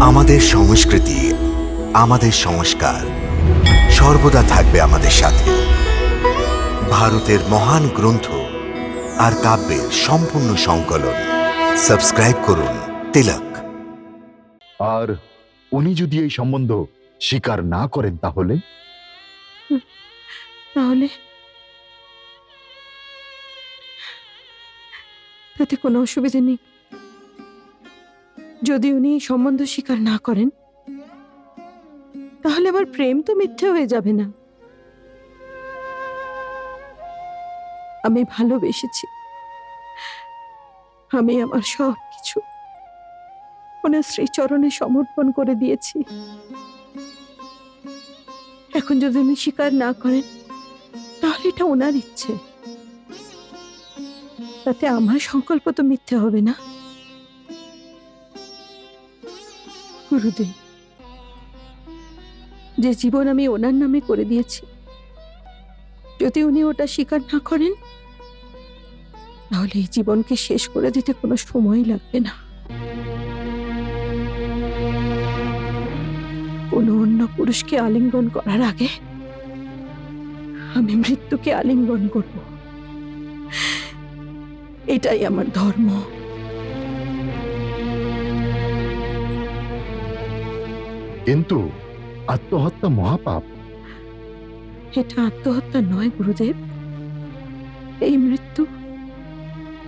আমাদের সংস্কৃতি আমাদের সংস্কার সর্বদা থাকবে আমাদের সাথে। ভারতের মহান গ্রন্থ আর কাব্যের সম্পূর্ণ সংকলন। সাবস্ক্রাইব করুন তিলক। আর উনি যদি এই সম্বন্ধ স্বীকার না করেন তাহলে? তাহলে? তাতে কোনো অসুবিধা নেই। যদি উনি সম্বন্ধ স্বীকার না করেন, তাহলে আমার প্রেম তো মিথ্যে হয়ে যাবে না। আমি ভালোবেসেছি। আমি আমার সব কিছু ওনার শ্রীচরণে সমর্পণ করে দিয়েছি। এখন যদি উনি স্বীকার না করেন, তাহলে এটা ওনার ইচ্ছে। তাতে আমার সংকল্প তো মিথ্যে হবে না। গুরুদেব, যে জীবন আমি ওনার নামে করে দিয়েছি, যদি উনি ওটা স্বীকার না করেন, তাহলে এই জীবনকে শেষ করে দিতে কোনো সময় লাগবে না। কোনো অন্য পুরুষকে আলিঙ্গন করার আগে আমি মৃত্যুকে আলিঙ্গন করব। এটাই আমার ধর্ম। কিন্তু আত্মহত্যা মহাপাপ। এটা আত্মহত্যা নয় গুরুদেব। এই মৃত্যু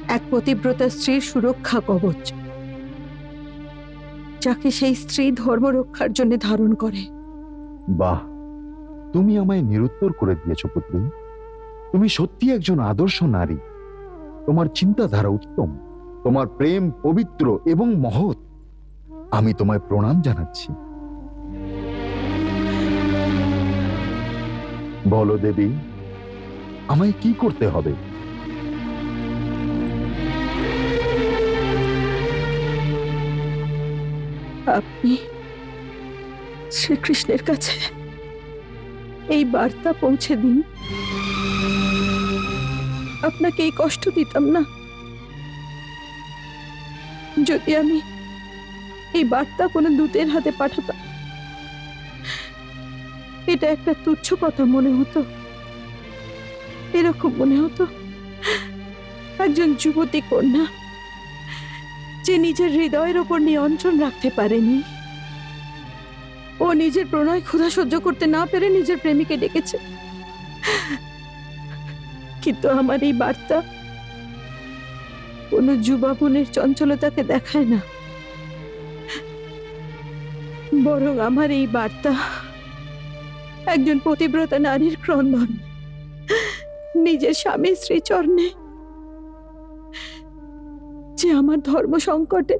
এক পতিব্রতা স্ত্রীর সুরক্ষা কবচ যাকে সেই স্ত্রী ধর্ম রক্ষার জন্য ধারণ করে। বাহ! তুমি আমায় নিরুত্তর করে দিয়েছ পুত্রী। তুমি সত্যি একজন আদর্শ নারী। তোমার চিন্তাধারা উত্তম তোমার প্রেম পবিত্র এবং মহৎ। আমি তোমায় প্রণাম জানাচ্ছি। বলো দেবী, আমায় কি করতে হবে? আপনি শ্রীকৃষ্ণের কাছে এই বার্তা পৌঁছে দিন। আপনাকে এই কষ্ট দিতাম না। যদি আমি এই বার্তা কোনো দূতের হাতে পাঠাতাম এটা একটা তুচ্ছ কথা মনে হতো। এরকম মনে হতো একজন যুবতী কন্যা যে নিজের হৃদয়ের ওপর নিয়ন্ত্রণ রাখতে পারেনি। ও নিজের প্রণয় ক্ষুধা সহ্য করতে না পেরে নিজের প্রেমিকে ডেকেছে। কিন্তু আমার এই বার্তা কোনো যুবা মনের চঞ্চলতাকে দেখায় না। বরং আমার এই বার্তা একজন পতিব্রতা নারীর ক্রন্দন। নিজের স্বামী শ্রীচরণে। যে আমার ধর্ম সংকটে,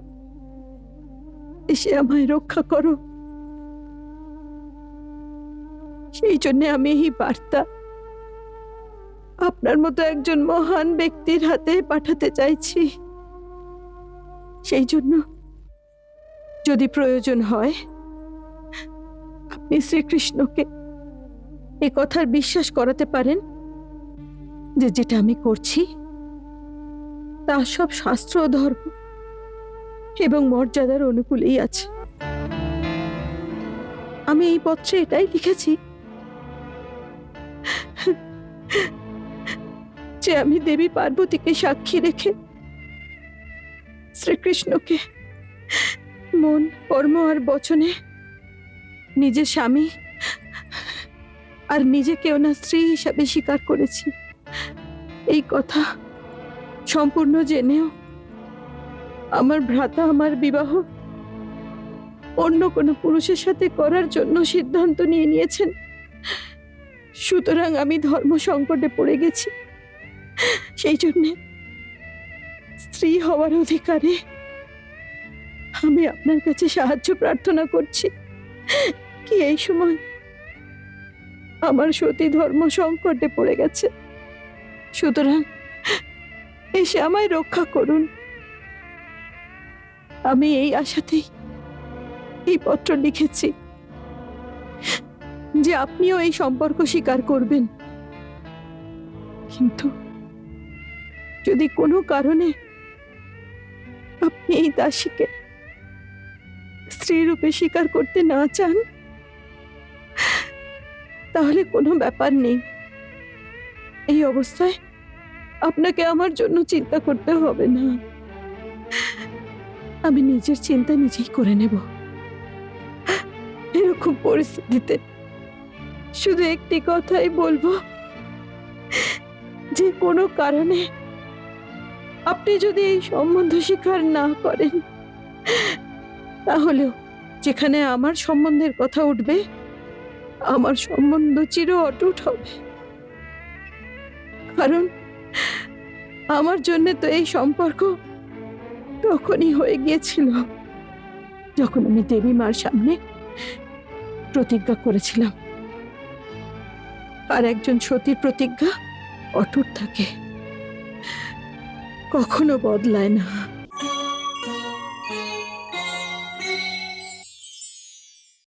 এসে আমায় রক্ষা করো। সেই জন্য আমি এই বার্তা আপনার মতো একজন মহান ব্যক্তির হাতে পাঠাতে চাইছি। সেই জন্য যদি প্রয়োজন হয়, আপনি শ্রীকৃষ্ণকে এ কথার বিশ্বাস করাতে পারেন যে যেটা আমি করছি, তা সব শাস্ত্র ধর্ম এবং মর্যাদার অনুকূলেই আছে। আমি এই পত্রে এটাই লিখেছি যে আমি দেবী পার্বতীকে সাক্ষী রেখে শ্রীকৃষ্ণকে মন, কর্ম আর বচনে নিজের স্বামী আর নিজেকে ওনার স্ত্রী হিসাবে স্বীকার করেছি। এই কথা সম্পূর্ণ জেনেও আমার ভ্রাতা আমার বিবাহ অন্য কোনো পুরুষের সাথে করার জন্য সিদ্ধান্ত নিয়ে নিয়েছেন। সুতরাং আমি ধর্ম সংকটে পড়ে গেছি। সেই জন্যে স্ত্রী হওয়ার অধিকারে আমি আপনার কাছে সাহায্য প্রার্থনা করছি। কি এই সময় আমার সতী ধর্ম সংকটে পড়ে গেছে। সুতরাং এসে আমায় রক্ষা করুন। আমি এই আশাতেই এই পত্র লিখেছি যে আপনিও এই সম্পর্ক স্বীকার করবেন। কিন্তু যদি কোনো কারণে আপনি এই দাসীকে স্ত্রী রূপে স্বীকার করতে না চান তাহলে কোনো ব্যাপার নেই। এই অবস্থায় আপনাকে আমার জন্য চিন্তা করতে হবে না। আমি নিজের চিন্তা নিজেই করে নেব। এরকম পরিস্থিতিতে শুধু একটি কথাই বলব। যে কোনো কারণে আপনি যদি এই সম্বন্ধ স্বীকার না করেন, তাহলেও যেখানে আমার সম্বন্ধের কথা উঠবে আমার সম্বন্ধ চির অটুট হবে। কারণ আমার জন্য তো এই সম্পর্ক তখনই হয়ে গিয়েছিল, যখন আমি দেবী মার সামনে প্রতিজ্ঞা করেছিলাম। আর একজন সতীর প্রতিজ্ঞা অটুট থাকে, কখনো বদলায় না।